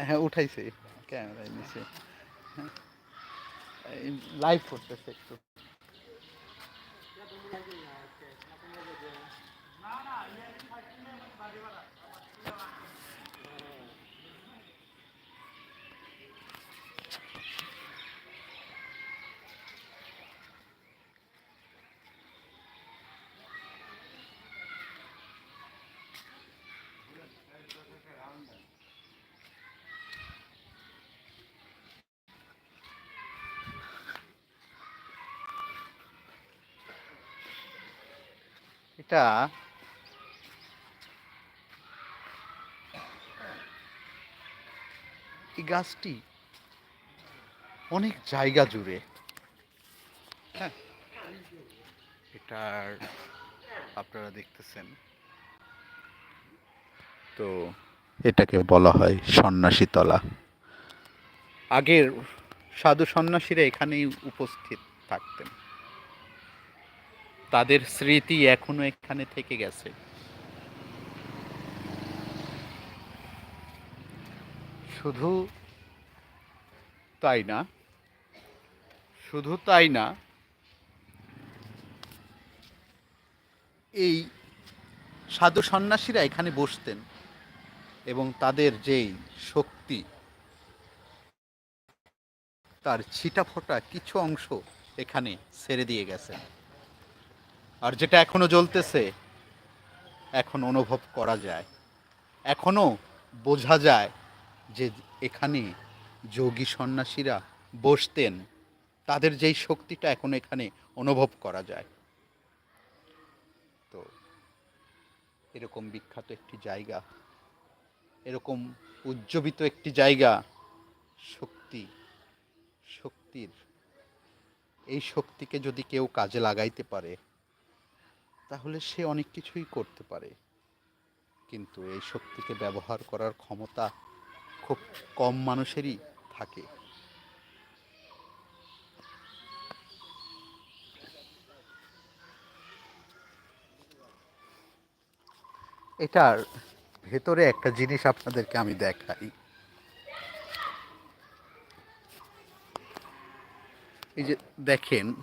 হ্যাঁ উঠাইছে। ক্যামেরায় নিচে লাইভ করতেছে। একটু এই গাছটি অনেক জায়গা জুড়ে। হ্যাঁ এটার আপনারা দেখতেছেন। তো এটাকে বলা হয় সন্ন্যাসীতলা আগের সাধু সন্ন্যাসীরা এখানেই উপস্থিত থাকতেন। তাদের স্মৃতি এখনও এখানে থেকে গেছে। শুধু তাই না? শুধু তাই না? এই সাধু সন্ন্যাসীরা এখানে বসতেন এবং তাদের যেই শক্তি, তার ছিটা ফোটা কিছু অংশ এখানে ছেড়ে দিয়ে গেছেন। আর যেটা এখনও জ্বলতেছে, এখন অনুভব করা যায়। এখনও বোঝা যায় যে এখানে যোগী সন্ন্যাসীরা বসতেন, তাদের যেই শক্তিটা এখন এখানে অনুভব করা যায়। তো এরকম বিখ্যাত একটি জায়গা, এরকম উজ্জীবিত একটি জায়গা, শক্তি, শক্তির, এই শক্তিকে যদি কেউ কাজে লাগাইতে পারে তাহলে সে অনেক কিছুই করতে পারে। কিন্তু এই শক্তিকে ব্যবহার করার ক্ষমতা খুব কম মানুষেরই থাকে। এটার ভেতরে একটা জিনিস আপনাদেরকে আমি দেখাই। এই যে দেখেন